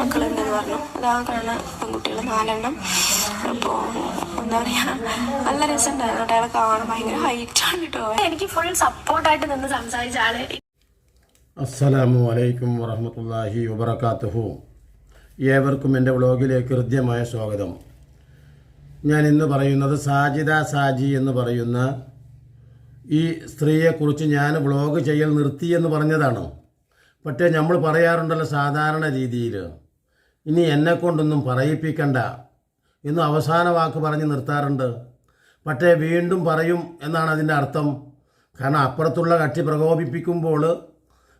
മക്കളുണ്ടെന്ന് പറഞ്ഞു? അതാ കാണുന്ന പെൺകുട്ടികൾ നാലെണ്ണം. അപ്പോൾ എന്താ പറയാ നല്ല രസമുണ്ടായിരുന്നു അയാളെ കാണാൻ ഭയങ്കര ഹൈറ്റാണ് കേട്ടോ. എനിക്ക് ഫുൾ സപ്പോർട്ടായിട്ട് നിന്ന് സംസാരിച്ച ആൾ. അസ്സലാമു അലൈക്കും വറഹമത്തല്ലാഹി വബർക്കാത്തുഹു ഏവർക്കും എന്റെ വ്ളോഗിലേക്ക് ഹൃദ്യമായ സ്വാഗതം. ഞാൻ ഇന്ന് പറയുന്നത് സാജിദ സാജി എന്ന് പറയുന്ന ഈ സ്ത്രീയെക്കുറിച്ച് ഞാൻ വ്ളോഗ് ചെയ്യൽ നിർത്തി എന്ന് പറഞ്ഞതാണ്. പക്ഷേ നമ്മൾ പറയാറുണ്ടല്ലോ സാധാരണ രീതിയിൽ ഇനി എന്നെ കൊണ്ടൊന്നും പറയിപ്പിക്കണ്ട എന്നും അവസാന വാക്ക് പറഞ്ഞ് നിർത്താറുണ്ട്. പക്ഷേ വീണ്ടും പറയും എന്നാണ് അതിന്റെ അർത്ഥം. കാരണം അപ്പുറത്തുള്ള കക്ഷി പ്രകോപിപ്പിക്കുമ്പോൾ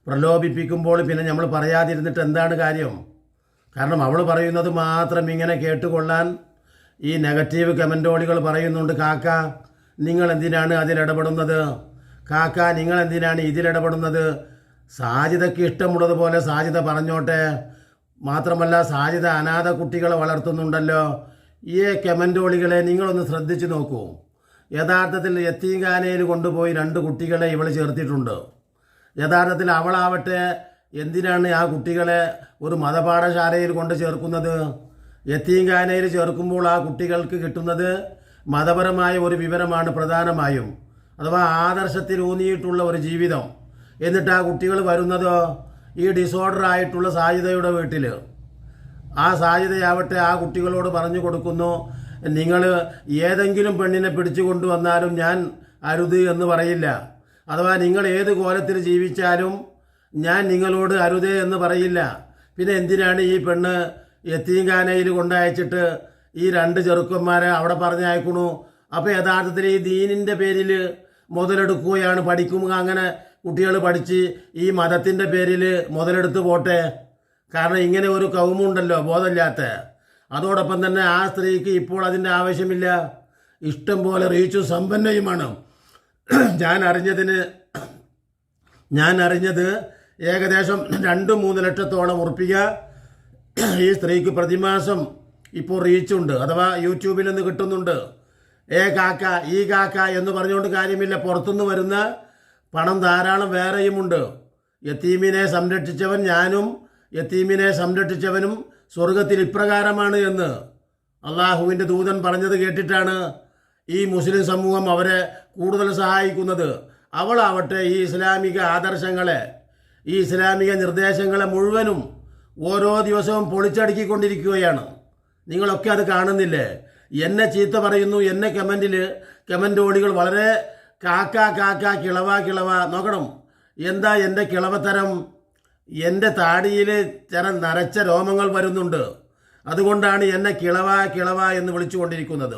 പ്രലോഭിപ്പിക്കുമ്പോൾ പിന്നെ നമ്മൾ പറയാതിരുന്നിട്ട് എന്താണ് കാര്യം? കാരണം അവൾ പറയുന്നത് മാത്രം ഇങ്ങനെ കേട്ടുകൊള്ളാൻ ഈ നെഗറ്റീവ് കമന്റോളികൾ പറയുന്നുണ്ട്. കാക്ക നിങ്ങൾ എന്തിനാണ് അതിലിടപെടുന്നത് കാക്ക നിങ്ങൾ എന്തിനാണ് ഇതിലിടപെടുന്നത് സാജിതയ്ക്ക് ഇഷ്ടമുള്ളതുപോലെ സാജിത പറഞ്ഞോട്ടെ. മാത്രമല്ല സാജിത അനാഥ കുട്ടികളെ വളർത്തുന്നുണ്ടല്ലോ. ഈ കമന്റോളികളെ നിങ്ങളൊന്ന് ശ്രദ്ധിച്ചു നോക്കൂ. യഥാർത്ഥത്തിൽ യത്തീംഖാനയിൽ കൊണ്ടുപോയി രണ്ട് കുട്ടികളെ ഇവൾ ചേർത്തിട്ടുണ്ട്. യഥാർത്ഥത്തിൽ അവളാവട്ടെ എന്തിനാണ് ആ കുട്ടികളെ ഒരു മതപാഠശാലയിൽ കൊണ്ട് ചേർക്കുന്നത്? യത്തീംഖാനയിൽ ചേർക്കുമ്പോൾ ആ കുട്ടികൾക്ക് കിട്ടുന്നത് മതപരമായ ഒരു വിവരമാണ് പ്രധാനമായും. അഥവാ ആദർശത്തിൽ ഊന്നിയിട്ടുള്ള ഒരു ജീവിതം. എന്നിട്ട് ആ കുട്ടികൾ വരുന്നതോ? ഈ ഡിസോർഡർ ആയിട്ടുള്ള സാധ്യതയുടെ വീട്ടിൽ ആ സാധ്യതയാവട്ടെ ആ കുട്ടികളോട് പറഞ്ഞു കൊടുക്കുന്നു. നിങ്ങൾ ഏതെങ്കിലും പെണ്ണിനെ പിടിച്ചു കൊണ്ടുവന്നാലും ഞാൻ അരുത് എന്ന് പറയില്ല. അഥവാ നിങ്ങൾ ഏത് കോലത്തിൽ ജീവിച്ചാലും ഞാൻ നിങ്ങളോട് അരുതേ എന്ന് പറയില്ല. പിന്നെ എന്തിനാണ് ഈ പെണ്ണ് എത്തീങ്കാനയിൽ കൊണ്ടയച്ചിട്ട് ഈ രണ്ട് ചെറുക്കന്മാരെ അവിടെ പറഞ്ഞയക്കണു? അപ്പോൾ യഥാർത്ഥത്തിൽ ഈ ദീനിന്റെ പേരിൽ മുതലെടുക്കുകയാണ് പഠിക്കും. അങ്ങനെ കുട്ടികൾ പഠിച്ച് ഈ മതത്തിന്റെ പേരിൽ മുതലെടുത്ത് പോട്ടെ. കാരണം ഇങ്ങനെ ഒരു കൗമുണ്ടല്ലോ ബോധമില്ലാത്ത. അതോടൊപ്പം തന്നെ ആ സ്ത്രീക്ക് ഇപ്പോൾ അതിന്റെ ആവശ്യമില്ല. ഇഷ്ടം പോലെ റീച്ചു സമ്പന്നയുമാണ് ഞാൻ അറിഞ്ഞതിന് ഞാൻ അറിഞ്ഞത് ഏകദേശം രണ്ട് മൂന്ന് ലക്ഷത്തോളം ഉറപ്പിക ഈ സ്ത്രീക്ക് പ്രതിമാസം ഇപ്പോൾ റീച്ചുണ്ട്. അഥവാ യൂട്യൂബിൽ നിന്ന് കിട്ടുന്നുണ്ട്. ഏ കാക്ക ഈ കാക്ക എന്ന് പറഞ്ഞുകൊണ്ട് കാര്യമില്ല. പുറത്തുനിന്ന് വരുന്ന പണം ധാരാളം വേറെയുമുണ്ട്. യത്തീമിനെ സംരക്ഷിച്ചവൻ ഞാനും യത്തീമിനെ സംരക്ഷിച്ചവനും സ്വർഗത്തിൽ ഇപ്രകാരമാണ് എന്ന് അള്ളാഹുവിന്റെ ദൂതൻ പറഞ്ഞത് കേട്ടിട്ടാണ് ഈ മുസ്ലിം സമൂഹം അവരെ കൂടുതൽ സഹായിക്കുന്നത്. അവളാവട്ടെ ഈ ഇസ്ലാമിക ആദർശങ്ങളെ ഈ ഇസ്ലാമിക നിർദ്ദേശങ്ങളെ മുഴുവനും ഓരോ ദിവസവും പൊളിച്ചടുക്കിക്കൊണ്ടിരിക്കുകയാണ്. നിങ്ങളൊക്കെ അത് കാണുന്നില്ലേ? എന്നെ ചീത്ത പറയുന്നു എന്നെ കമന്റിൽ കമന്റ് ഓടികൾ വളരെ കാക്ക കാക്ക കിളവ കിളവ. നോക്കണം. എന്താ എന്റെ കിളവത്തരം? എന്റെ താടിയിൽ ചില നരച്ച രോമങ്ങൾ വരുന്നുണ്ട്. അതുകൊണ്ടാണ് എന്നെ കിളവ കിളവ എന്ന് വിളിച്ചുകൊണ്ടിരിക്കുന്നത്.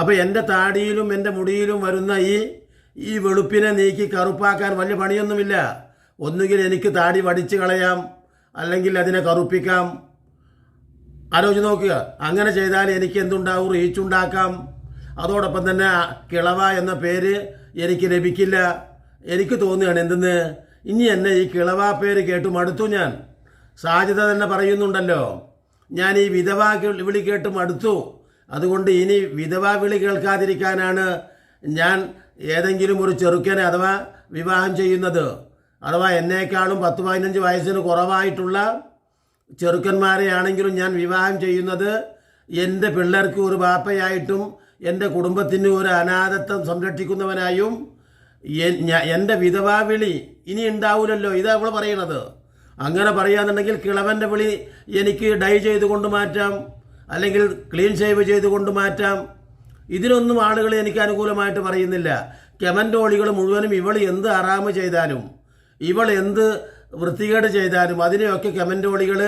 അപ്പോൾ എന്റെ താടിയിലും എന്റെ മുടിയിലും വരുന്ന ഈ ഈ വെളുപ്പിനെ നീക്കി കറുപ്പാക്കാൻ വലിയ പണിയൊന്നുമില്ല. ഒന്നുകിൽ എനിക്ക് താടി വടിച്ചു കളയാം. അല്ലെങ്കിൽ അതിനെ കറുപ്പിക്കാം. ആലോചിച്ച് നോക്കുക. അങ്ങനെ ചെയ്താൽ എനിക്ക് എന്തുണ്ടാവും? റീച്ച് ഉണ്ടാക്കാം അതോടൊപ്പം തന്നെ കിളവ എന്ന പേര് എനിക്ക് ലഭിക്കില്ല. എനിക്ക് തോന്നുകയാണ് എന്തെന്ന്? ഇനി എന്നെ ഈ കിളവ പേര് കേട്ട് മടുത്തു ഞാൻ. സാധ്യത തന്നെ പറയുന്നുണ്ടല്ലോ ഞാൻ ഈ വിധവ വിളി കേട്ട് മടുത്തു. അതുകൊണ്ട് ഇനി വിധവ വിളി കേൾക്കാതിരിക്കാനാണ് ഞാൻ ഏതെങ്കിലും ഒരു ചെറുക്കനെ അഥവാ വിവാഹം ചെയ്യുന്നത്. അഥവാ എന്നേക്കാളും പത്ത് പതിനഞ്ച് വയസ്സിന് കുറവായിട്ടുള്ള ചെറുക്കന്മാരെയാണെങ്കിലും ഞാൻ വിവാഹം ചെയ്യുന്നത് എന്റെ പിള്ളേർക്ക് ഒരു ബാപ്പയായിട്ടും എന്റെ കുടുംബത്തിന് ഒരു അനാഥത്വം സംരക്ഷിക്കുന്നവനായും എന്റെ വിധവാ വിളി ഇനി ഉണ്ടാവില്ലല്ലോ ഇതാ അവൾ പറയണത്. അങ്ങനെ പറയാന്നുണ്ടെങ്കിൽ കിളവന്റെ വിളി എനിക്ക് ഡൈ ചെയ്തുകൊണ്ട് മാറ്റാം. അല്ലെങ്കിൽ ക്ലീൻ ഷേവ് ചെയ്തുകൊണ്ട് മാറ്റാം. ഇതിനൊന്നും ആളുകൾ എനിക്ക് അനുകൂലമായിട്ട് പറയുന്നില്ല. കെമന്റോളികൾ മുഴുവനും ഇവൾ എന്ത് അറാമ് ചെയ്താലും ഇവൾ എന്ത് വൃത്തികേട് ചെയ്താലും അതിനെയൊക്കെ കെമന്റോളികൾ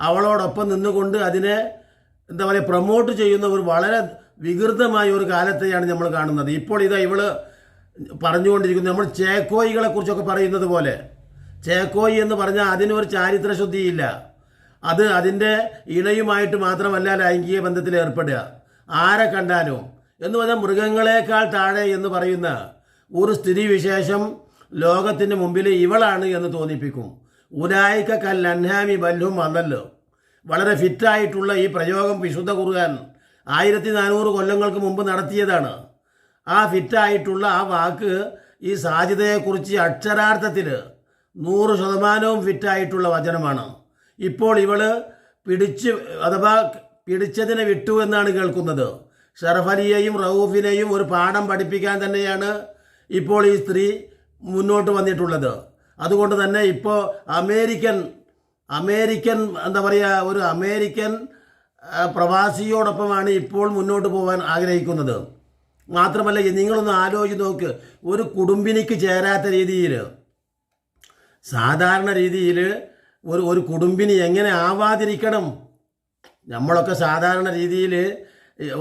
അവളോടൊപ്പം നിന്നുകൊണ്ട് അതിനെ എന്താ പറയുക പ്രൊമോട്ട് ഒരു വളരെ വികൃതമായ ഒരു കാലത്തെയാണ് നമ്മൾ കാണുന്നത്. ഇപ്പോൾ ഇതാ ഇവൾ പറഞ്ഞുകൊണ്ടിരിക്കുന്നത് നമ്മൾ ചേക്കോയികളെ കുറിച്ചൊക്കെ പറയുന്നത് പോലെ. ചേക്കോയി എന്ന് പറഞ്ഞാൽ അതിനൊരു ചാരിത്ര ശുദ്ധിയില്ല അത് അതിന്റെ ഇണയുമായിട്ട് മാത്രമല്ല ലൈംഗിക ബന്ധത്തിൽ ഏർപ്പെടുക. ആരെ കണ്ടാലും. എന്ന് പറഞ്ഞാൽ മൃഗങ്ങളെക്കാൾ താഴെ എന്ന് പറയുന്ന ഒരു സ്ഥിതിവിശേഷം ലോകത്തിന് മുമ്പിൽ ഇവളാണ് എന്ന് തോന്നിപ്പിക്കും. ഉലായിക്ക കൽ അൻഹാമി ബല്ലും വന്നല്ലോ. വളരെ ഫിറ്റായിട്ടുള്ള ഈ പ്രയോഗം വിശുദ്ധ കുറുകാൻ ആയിരത്തി നാനൂറ് കൊല്ലങ്ങൾക്ക് മുമ്പ് നടത്തിയതാണ്. ആ ഫിറ്റായിട്ടുള്ള ആ വാക്ക് ഈ സാധ്യതയെക്കുറിച്ച് അക്ഷരാർത്ഥത്തിൽ നൂറ് ശതമാനവും ഫിറ്റായിട്ടുള്ള വചനമാണ്. ഇപ്പോൾ ഇവൾ പിടിച്ച് അഥവാ പിടിച്ചതിനെ വിട്ടു എന്നാണ് കേൾക്കുന്നത്. ഷറഫലിയെയും റൌഫിനെയും ഒരു പാഠം പഠിപ്പിക്കാൻ തന്നെയാണ് ഇപ്പോൾ ഈ സ്ത്രീ മുന്നോട്ട് വന്നിട്ടുള്ളത്. അതുകൊണ്ട് തന്നെ ഇപ്പോൾ അമേരിക്കൻ അമേരിക്കൻ എന്താ പറയുക ഒരു അമേരിക്കൻ പ്രവാസിയോടൊപ്പമാണ് ഇപ്പോൾ മുന്നോട്ട് പോകാൻ ആഗ്രഹിക്കുന്നത്. മാത്രമല്ല നിങ്ങളൊന്ന് ആലോചിച്ച് നോക്ക്. ഒരു കുടുംബിനിക്ക് ചേരാത്ത രീതിയിൽ സാധാരണ രീതിയിൽ ഒരു ഒരു കുടുംബിനി എങ്ങനെ ആവാതിരിക്കണം? നമ്മളൊക്കെ സാധാരണ രീതിയിൽ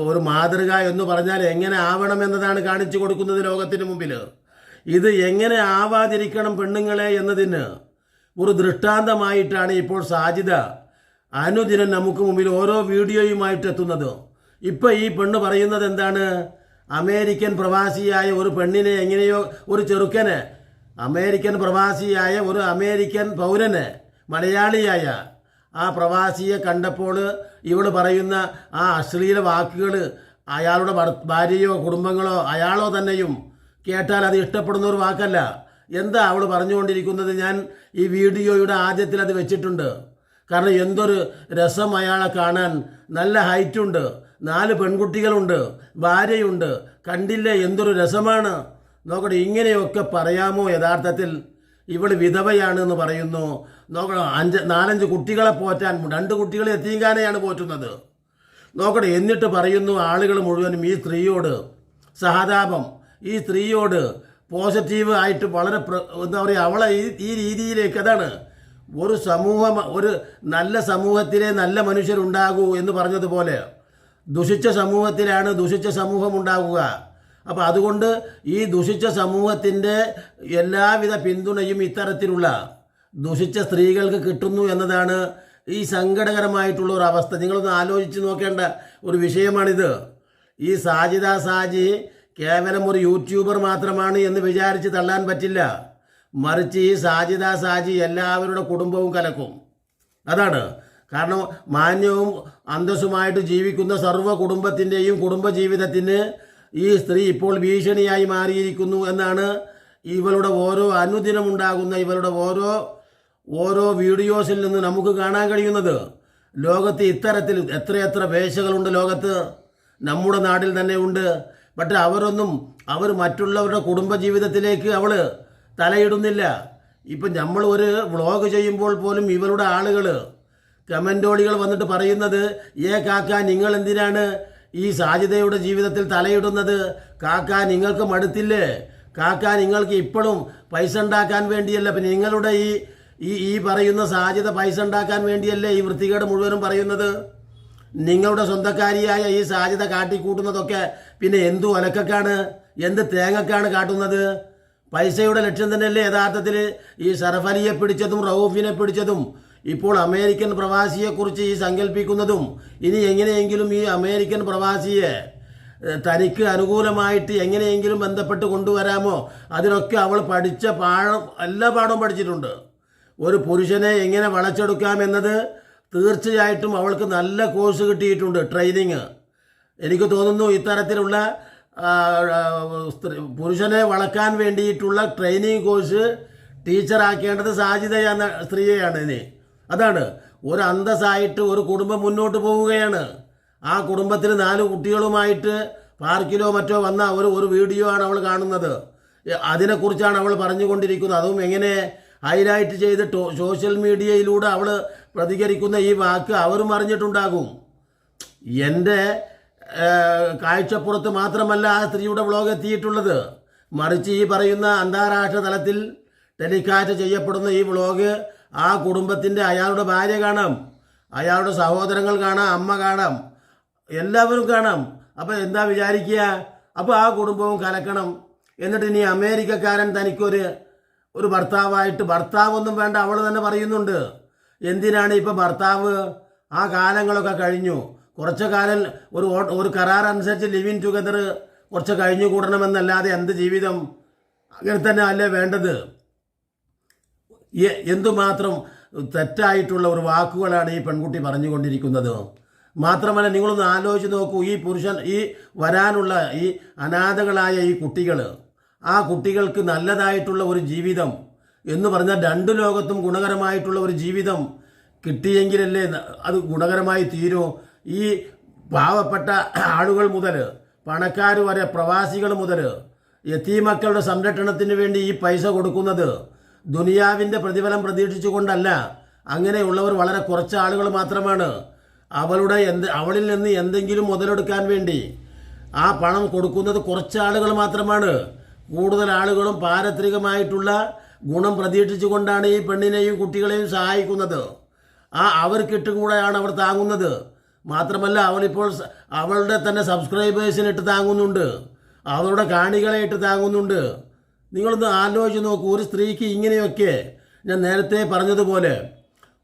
ഒരു മാതൃക എന്ന് പറഞ്ഞാൽ എങ്ങനെ ആവണം എന്നതാണ് കാണിച്ചു കൊടുക്കുന്നത് ലോകത്തിന് മുമ്പിൽ ഇത് എങ്ങനെ ആവാതിരിക്കണം പെണ്ണുങ്ങളെ എന്നതിന് ഒരു ദൃഷ്ടാന്തമായിട്ടാണ് ഇപ്പോൾ സാജിദ അനുദിനം നമുക്ക് മുമ്പിൽ ഓരോ വീഡിയോയുമായിട്ട് എത്തുന്നത്. ഇപ്പോൾ ഈ പെണ്ണ് പറയുന്നത് എന്താണ്? അമേരിക്കൻ പ്രവാസിയായ ഒരു പെണ്ണിനെ എങ്ങനെയോ ഒരു ചെറുക്കന് അമേരിക്കൻ പ്രവാസിയായ ഒരു അമേരിക്കൻ പൗരന് മലയാളിയായ ആ പ്രവാസിയെ കണ്ടപ്പോൾ ഇവൾ പറയുന്ന ആ അശ്ലീല വാക്കുകൾ അയാളുടെ ഭാര്യയോ കുടുംബങ്ങളോ അയാളോ തന്നെയും കേട്ടാൽ അത് ഇഷ്ടപ്പെടുന്ന ഒരു വാക്കല്ല. എന്താ അവൾ പറഞ്ഞുകൊണ്ടിരിക്കുന്നത്? ഞാൻ ഈ വീഡിയോയുടെ ആദ്യത്തിൽ അത് വെച്ചിട്ടുണ്ട്. കാരണം എന്തൊരു രസം അയാളെ കാണാൻ. നല്ല ഹൈറ്റുണ്ട് നാല് പെൺകുട്ടികളുണ്ട്. ഭാര്യയുണ്ട്. കണ്ടില്ലേ എന്തൊരു രസമാണ്? നോക്കട്ടെ ഇങ്ങനെയൊക്കെ പറയാമോ യഥാർത്ഥത്തിൽ? ഇവൾ വിധവയാണ് എന്ന് പറയുന്നു. നോക്കണം അഞ്ച് നാലഞ്ച് കുട്ടികളെ പോറ്റാൻ രണ്ട് കുട്ടികളെ എത്തിങ്കാനെയാണ് പോറ്റുന്നത്. നോക്കട്ടെ എന്നിട്ട് പറയുന്നു ആളുകൾ മുഴുവനും ഈ സ്ത്രീയോട് സഹതാപം ഈ സ്ത്രീയോട് പോസിറ്റീവ് ആയിട്ട് വളരെ എന്താ പറയുക അവളെ ഈ രീതിയിലേക്ക് അതാണ് ഒരു സമൂഹം ഒരു നല്ല സമൂഹത്തിലെ നല്ല മനുഷ്യരുണ്ടാകൂ എന്ന് പറഞ്ഞതുപോലെ. ദുഷിച്ച സമൂഹത്തിലാണ് ദുഷിച്ച സമൂഹം ഉണ്ടാകുക അപ്പോൾ അതുകൊണ്ട് ഈ ദുഷിച്ച സമൂഹത്തിന്റെ എല്ലാവിധ പിന്തുണയും ഇത്തരത്തിലുള്ള ദുഷിച്ച സ്ത്രീകൾക്ക് കിട്ടുന്നു എന്നതാണ് ഈ സങ്കടകരമായിട്ടുള്ള ഒരു അവസ്ഥ. നിങ്ങളൊന്ന് ആലോചിച്ച് നോക്കേണ്ട ഒരു വിഷയമാണിത്. ഈ സാജിദ സാജി കേവലം ഒരു യൂട്യൂബർ മാത്രമാണ് എന്ന് വിചാരിച്ച് തള്ളാൻ പറ്റില്ല. മറിച്ച് ഈ സാജിദ സാജി എല്ലാവരുടെ കുടുംബവും കലക്കും. അതാണ്. കാരണം മാന്യവും അന്തസ്സുമായിട്ട് ജീവിക്കുന്ന സർവ കുടുംബത്തിന്റെയും കുടുംബജീവിതത്തിന് ഈ സ്ത്രീ ഇപ്പോൾ ഭീഷണിയായി മാറിയിരിക്കുന്നു എന്നാണ് ഇവളുടെ ഓരോ അനുദിനമുണ്ടാകുന്ന ഇവളുടെ ഓരോ ഓരോ വീഡിയോസിൽ നിന്ന് നമുക്ക് കാണാൻ കഴിയുന്നത്. ലോകത്ത് ഇത്തരത്തിൽ എത്രയെത്ര വേശകളുണ്ട് ലോകത്ത്. നമ്മുടെ നാട്ടിൽ തന്നെ ഉണ്ട്. പക്ഷെ അവരൊന്നും അവർ മറ്റുള്ളവരുടെ കുടുംബജീവിതത്തിലേക്ക് അവൾ തലയിടുന്നില്ല. ഇപ്പം നമ്മൾ ഒരു വ്ളോഗ് ചെയ്യുമ്പോൾ പോലും ഇവരുടെ ആളുകൾ കമന്റോളികൾ വന്നിട്ട് പറയുന്നത് ഏ കാക്ക നിങ്ങൾ എന്തിനാണ് ഈ സാജിതയുടെ ജീവിതത്തിൽ തലയിടുന്നത്? കാക്ക നിങ്ങൾക്ക് മടുത്തില്ലേ? കാക്ക നിങ്ങൾക്ക് ഇപ്പോഴും പൈസ ഉണ്ടാക്കാൻ വേണ്ടിയല്ല? പിന്നെ നിങ്ങളുടെ ഈ ഈ ഈ പറയുന്ന സാധ്യത പൈസ ഉണ്ടാക്കാൻ വേണ്ടിയല്ലേ ഈ വൃത്തികേട് മുഴുവനും പറയുന്നത്? നിങ്ങളുടെ സ്വന്തക്കാരിയായ ഈ സാധ്യത കാട്ടിക്കൂട്ടുന്നതൊക്കെ പിന്നെ എന്തു ഒലക്കക്കാണ് എന്ത് തേങ്ങക്കാണ് കാട്ടുന്നത്? പൈസയുടെ ലക്ഷ്യം തന്നെയല്ലേ യഥാർത്ഥത്തിൽ ഈ ഷറഫലിയെ പിടിച്ചതും റൌഫിനെ പിടിച്ചതും. ഇപ്പോൾ അമേരിക്കൻ പ്രവാസിയെക്കുറിച്ച് ഈ സങ്കല്പിക്കുന്നതും. ഇനി എങ്ങനെയെങ്കിലും ഈ അമേരിക്കൻ പ്രവാസിയെ തനിക്ക് അനുകൂലമായിട്ട് എങ്ങനെയെങ്കിലും ബന്ധപ്പെട്ട് കൊണ്ടുവരാമോ? അതിനൊക്കെ അവൾ പഠിച്ച പാഠം എല്ലാ പാഠവും പഠിച്ചിട്ടുണ്ട്. ഒരു പുരുഷനെ എങ്ങനെ വളച്ചെടുക്കാമെന്നത് തീർച്ചയായിട്ടും അവൾക്ക് നല്ല കോഴ്സ് കിട്ടിയിട്ടുണ്ട് ട്രെയിനിങ്. എനിക്ക് തോന്നുന്നു ഇത്തരത്തിലുള്ള പുരുഷനെ വളക്കാൻ വേണ്ടിയിട്ടുള്ള ട്രെയിനിങ് കോഴ്സ് ടീച്ചറാക്കേണ്ടത് സാധ്യത എന്ന സ്ത്രീയെയാണ് ഇനി. അതാണ്. ഒരു അന്തസ്സായിട്ട് ഒരു കുടുംബം മുന്നോട്ട് പോവുകയാണ്. ആ കുടുംബത്തിൽ നാല് കുട്ടികളുമായിട്ട് പാർക്കിലോ മറ്റോ വന്ന ഒരു ഒരു വീഡിയോ ആണ് അവൾ കാണുന്നത്. അതിനെക്കുറിച്ചാണ് അവൾ പറഞ്ഞുകൊണ്ടിരിക്കുന്നത്. അതും എങ്ങനെ ഹൈലൈറ്റ് ചെയ്ത് സോഷ്യൽ മീഡിയയിലൂടെ അവൾ പ്രതികരിക്കുന്ന ഈ വാക്ക് അവരും അറിഞ്ഞിട്ടുണ്ടാകും. എന്റെ കാഴ്ചപ്പുറത്ത് മാത്രമല്ല ആ സ്ത്രീയുടെ വ്ളോഗ് എത്തിയിട്ടുള്ളത്. മറിച്ച് ഈ പറയുന്ന അന്താരാഷ്ട്ര തലത്തിൽ ടെലികാസ്റ്റ് ചെയ്യപ്പെടുന്ന ഈ വ്ളോഗ് ആ കുടുംബത്തിന്റെ അയാളുടെ ഭാര്യ കാണാം. അയാളുടെ സഹോദരങ്ങൾ കാണാം അമ്മ കാണാം എല്ലാവരും കാണാം. അപ്പോൾ എന്താ വിചാരിക്കുക? അപ്പോൾ ആ കുടുംബവും കലക്കണം. എന്നിട്ട് ഇനി അമേരിക്കക്കാരൻ തനിക്കൊരു ഒരു ഭർത്താവായിട്ട് ഭർത്താവൊന്നും വേണ്ട അവൾ തന്നെ പറയുന്നുണ്ട്. എന്തിനാണ് ഇപ്പം ഭർത്താവ്? ആ കാലങ്ങളൊക്കെ കഴിഞ്ഞു. കുറച്ച് കാലം ഒരു ഒരു കരാർ അനുസരിച്ച് ലിവിങ് ടുഗദർ കുറച്ച് കഴിഞ്ഞു കൂടണമെന്നല്ലാതെ എന്ത് ജീവിതം അങ്ങനെ തന്നെ അല്ലേ വേണ്ടത്? എന്തുമാത്രം തെറ്റായിട്ടുള്ള ഒരു വാക്കുകളാണ് ഈ പെൺകുട്ടി പറഞ്ഞുകൊണ്ടിരിക്കുന്നത്. മാത്രമല്ല നിങ്ങളൊന്ന് ആലോചിച്ച് നോക്കൂ ഈ പുരുഷൻ ഈ വരാനുള്ള ഈ അനാഥകളായ ഈ കുട്ടികൾ ആ കുട്ടികൾക്ക് നല്ലതായിട്ടുള്ള ഒരു ജീവിതം എന്ന് പറഞ്ഞാൽ രണ്ട് ലോകത്തും ഗുണകരമായിട്ടുള്ള ഒരു ജീവിതം കിട്ടിയെങ്കിലല്ലേ അത് ഗുണകരമായി തീരൂ? ഈ പാവപ്പെട്ട ആളുകൾ മുതൽ പണക്കാർ വരെ പ്രവാസികൾ മുതൽ യത്തീമക്കളുടെ സംരക്ഷണത്തിന് വേണ്ടി ഈ പൈസ കൊടുക്കുന്നത് ദുനിയാവിന്റെ പ്രതിഫലം പ്രതീക്ഷിച്ചുകൊണ്ടല്ല. അങ്ങനെയുള്ളവർ വളരെ കുറച്ച് ആളുകൾ മാത്രമാണ്. അവളുടെ എന്ത് അവളിൽ നിന്ന് എന്തെങ്കിലും മുതലെടുക്കാൻ വേണ്ടി ആ പണം കൊടുക്കുന്നത് കുറച്ച് ആളുകൾ മാത്രമാണ്. കൂടുതൽ ആളുകളും പാരത്രികമായിട്ടുള്ള ഗുണം പ്രതീക്ഷിച്ചുകൊണ്ടാണ് ഈ പെണ്ണിനെയും കുട്ടികളെയും സഹായിക്കുന്നത്. ആ അവർക്കിട്ടുകൂടെയാണ് അവർ താങ്ങുന്നത്. മാത്രമല്ല അവളിപ്പോൾ അവളുടെ തന്നെ സബ്സ്ക്രൈബേഴ്സിന് ഇട്ട് താങ്ങുന്നുണ്ട്. അവളുടെ കാണികളെ ഇട്ട് താങ്ങുന്നുണ്ട്. നിങ്ങളൊന്ന് ആലോചിച്ച് നോക്കൂ ഒരു സ്ത്രീക്ക് ഇങ്ങനെയൊക്കെ ഞാൻ നേരത്തെ പറഞ്ഞതുപോലെ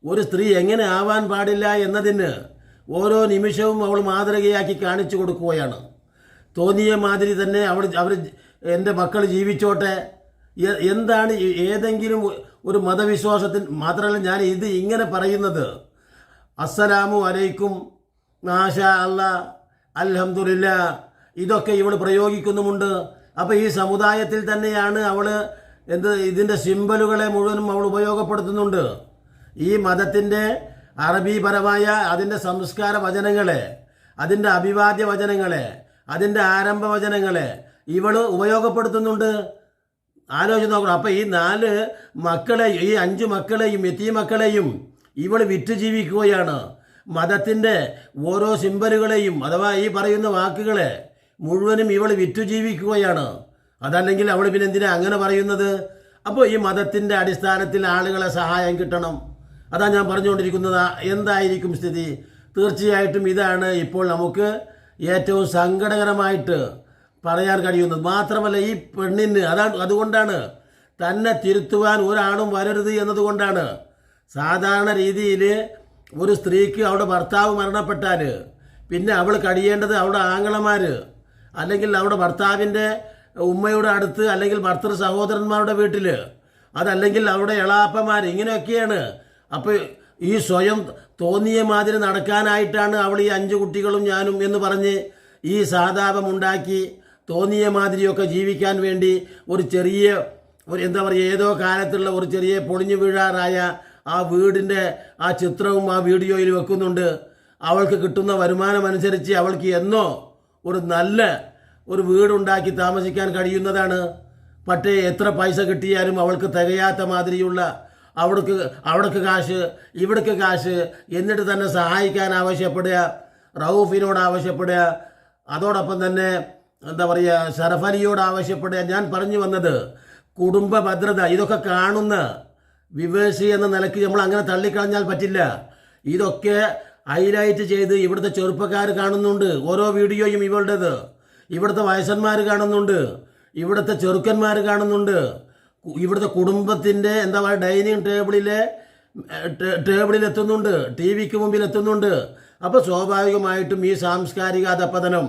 ഒരു സ്ത്രീ എങ്ങനെ ആവാൻ പാടില്ല എന്നതിന് ഓരോ നിമിഷവും അവൾ മാതൃകയാക്കി കാണിച്ചു കൊടുക്കുകയാണ്. തോന്നിയ മാതിരി തന്നെ അവൾ അവർ എന്റെ മക്കൾ ജീവിച്ചോട്ടെ. എന്താണ് ഏതെങ്കിലും ഒരു മതവിശ്വാസത്തിന് മാത്രമല്ല ഞാൻ ഇത് ഇങ്ങനെ പറയുന്നത്. അസ്സലാമു അലൈക്കും. മാഷ അല്ല അൽഹംദുലില്ല ഇതൊക്കെ ഇവൾ പ്രയോഗിക്കുന്നുമുണ്ട്. അപ്പോൾ ഈ സമുദായത്തിൽ തന്നെയാണ് അവൾ എന്ത് ഇതിന്റെ സിമ്പലുകളെ മുഴുവനും അവൾ ഉപയോഗപ്പെടുത്തുന്നുണ്ട്. ഈ മതത്തിന്റെ അറബിപരമായ അതിന്റെ സംസ്കാര വചനങ്ങളെ അതിന്റെ അഭിവാദ്യ വചനങ്ങളെ അതിന്റെ ആരംഭ വചനങ്ങളെ ഇവൾ ഉപയോഗപ്പെടുത്തുന്നുണ്ട്. ആലോചിച്ച് നോക്കണം. അപ്പം ഈ നാല് മക്കളെ ഈ അഞ്ച് മക്കളെയും എത്തി മക്കളെയും ഇവൾ വിറ്റ് ജീവിക്കുകയാണ്. മതത്തിന്റെ ഓരോ സിമ്പലുകളെയും അഥവാ ഈ പറയുന്ന വാക്കുകളെ മുഴുവനും ഇവൾ വിറ്റു ജീവിക്കുകയാണ് അതല്ലെങ്കിൽ അവൾ പിന്നെ എന്തിനാ അങ്ങനെ പറയുന്നത്? അപ്പോൾ ഈ മതത്തിന്റെ അടിസ്ഥാനത്തിൽ ആളുകളെ സഹായം കിട്ടണം. അതാ ഞാൻ പറഞ്ഞുകൊണ്ടിരിക്കുന്നത്. എന്തായിരിക്കും സ്ഥിതി? തീർച്ചയായിട്ടും ഇതാണ് ഇപ്പോൾ നമുക്ക് ഏറ്റവും സങ്കടകരമായിട്ട് പറയാൻ കഴിയുന്നത്. മാത്രമല്ല ഈ പെണ്ണിന് അതാണ് അതുകൊണ്ടാണ് തന്നെ തിരുത്തുവാൻ ഒരാളും വരരുത് എന്നതുകൊണ്ടാണ്. സാധാരണ രീതിയിൽ ഒരു സ്ത്രീക്ക് അവളുടെ ഭർത്താവ് മരണപ്പെട്ടാൽ പിന്നെ അവൾ കഴിയേണ്ടത് അവളുടെ ആങ്ങളമാർ അല്ലെങ്കിൽ അവളുടെ ഭർത്താവിന്റെ ഉമ്മയുടെ അടുത്ത് അല്ലെങ്കിൽ ഭർത്തൃ സഹോദരന്മാരുടെ വീട്ടിൽ അതല്ലെങ്കിൽ അവരുടെ എളാപ്പമാർ ഇങ്ങനെയൊക്കെയാണ്. അപ്പോൾ ഈ സ്വയം തോന്നിയ മാതിരി നടക്കാനായിട്ടാണ് അവൾ ഈ അഞ്ച് കുട്ടികളും ഞാനും എന്ന് പറഞ്ഞ് ഈ സാതാപമുണ്ടാക്കി തോന്നിയ മാതിരിയൊക്കെ ജീവിക്കാൻ വേണ്ടി ഒരു ചെറിയ ഒരു എന്താ പറയുക ഏതോ കാലത്തുള്ള ഒരു ചെറിയ പൊളിഞ്ഞു വീഴാറായ ആ വീടിന്റെ ആ ചിത്രവും ആ വീഡിയോയിൽ വെക്കുന്നുണ്ട്. അവൾക്ക് കിട്ടുന്ന വരുമാനം അനുസരിച്ച് അവൾക്ക് എന്നോ ഒരു നല്ല ഒരു വീടുണ്ടാക്കി താമസിക്കാൻ കഴിയുന്നതാണ്. പക്ഷേ എത്ര പൈസ കിട്ടിയാലും അവൾക്ക് തികയാത്ത മാതിരിയുള്ള അവൾക്ക് അവൾക്ക് കാശ് ഇവിടേക്ക് കാശ് എന്നിട്ട് തന്നെ സഹായിക്കാൻ ആവശ്യപ്പെടുക റൌഫിനോട് ആവശ്യപ്പെടുക അതോടൊപ്പം തന്നെ എന്താ പറയുക ഷറഫലിയോട് ആവശ്യപ്പെടുക. ഞാൻ പറഞ്ഞു വന്നത് കുടുംബ ഭദ്രത ഇതൊക്കെ കാണുന്ന വിവേശി എന്ന നിലയ്ക്ക് നമ്മൾ അങ്ങനെ തള്ളിക്കളഞ്ഞാൽ പറ്റില്ല. ഇതൊക്കെ ഹൈലൈറ്റ് ചെയ്ത് ഇവിടുത്തെ ചെറുപ്പക്കാർ കാണുന്നുണ്ട്. ഓരോ വീഡിയോയും ഇവളുടേത്. ഇവിടുത്തെ വയസ്സന്മാർ കാണുന്നുണ്ട്. ഇവിടുത്തെ ചെറുക്കന്മാർ കാണുന്നുണ്ട്. ഇവിടുത്തെ കുടുംബത്തിന്റെ എന്താ പറയുക ഡൈനിങ് ടേബിളിലെ ടേബിളിൽ എത്തുന്നുണ്ട് ടി വിക്ക് മുമ്പിൽ എത്തുന്നുണ്ട് അപ്പോൾ സ്വാഭാവികമായിട്ടും ഈ സാംസ്കാരിക അധപ്പതനം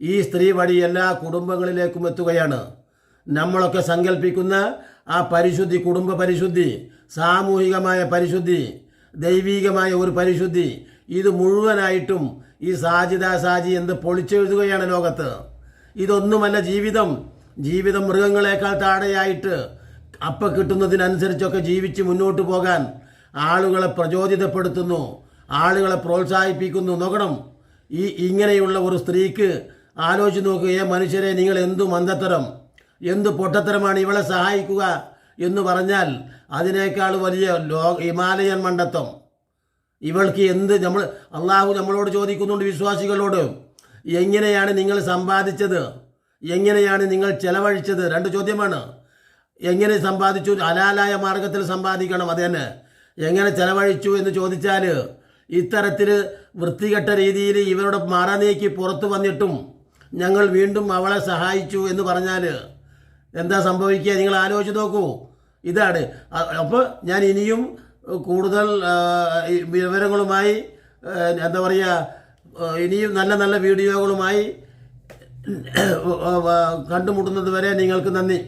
ഈ സ്ത്രീ വഴി എല്ലാ കുടുംബങ്ങളിലേക്കും എത്തുകയാണ്. നമ്മളൊക്കെ സങ്കല്പിക്കുന്ന ആ പരിശുദ്ധി കുടുംബ പരിശുദ്ധി സാമൂഹികമായ പരിശുദ്ധി ദൈവീകമായ ഒരു പരിശുദ്ധി ഇത് മുഴുവനായിട്ടും ഈ സാജിദ സാജി എന്ന് പൊളിച്ചെഴുതുകയാണ് ലോകത്ത്. ഇതൊന്നുമല്ല ജീവിതം. ജീവിതം മൃഗങ്ങളെക്കാൾ താഴെയായിട്ട് അപ്പ കിട്ടുന്നതിനനുസരിച്ചൊക്കെ ജീവിച്ച് മുന്നോട്ട് പോകാൻ ആളുകളെ പ്രചോദിതപ്പെടുത്തുന്നു ആളുകളെ പ്രോത്സാഹിപ്പിക്കുന്നു. നോക്കണം ഈ ഇങ്ങനെയുള്ള ഒരു സ്ത്രീക്ക് ആലോചിച്ച് നോക്കുകയെ മനുഷ്യരെ നിങ്ങൾ എന്തു മന്ദത്തരം? എന്തു പൊട്ടത്തരമാണ് ഇവളെ സഹായിക്കുക എന്ന് പറഞ്ഞാൽ അതിനേക്കാൾ വലിയ ലോ ഹിമാലയൻ മണ്ടത്വം ഇവൾക്ക് എന്ത് നമ്മൾ അള്ളാഹു നമ്മളോട് ചോദിക്കുന്നുണ്ട് വിശ്വാസികളോട് എങ്ങനെയാണ് നിങ്ങൾ സമ്പാദിച്ചത്? എങ്ങനെയാണ് നിങ്ങൾ ചെലവഴിച്ചത്? രണ്ട് ചോദ്യമാണ്. എങ്ങനെ സമ്പാദിച്ചു? ഹലാലായ മാർഗത്തിൽ സമ്പാദിക്കണം അത് തന്നെ. എങ്ങനെ ചെലവഴിച്ചു എന്ന് ചോദിച്ചാൽ ഇത്തരത്തിൽ വൃത്തികെട്ട രീതിയിൽ ഇവരുടെ മറനീക്കി പുറത്തു വന്നിട്ടും ഞങ്ങൾ വീണ്ടും അവളെ സഹായിച്ചു എന്ന് പറഞ്ഞാൽ എന്താ സംഭവിക്കുക? നിങ്ങൾ ആലോചിച്ച് നോക്കൂ. ഇതാണ്. അപ്പോൾ ഞാൻ ഇനിയും കൂടുതൽ വിവരങ്ങളുമായി എന്താ പറയുക ഇനിയും നല്ല നല്ല വീഡിയോകളുമായി കണ്ടുമുട്ടുന്നത് വരെ നിങ്ങൾക്ക് നന്ദി.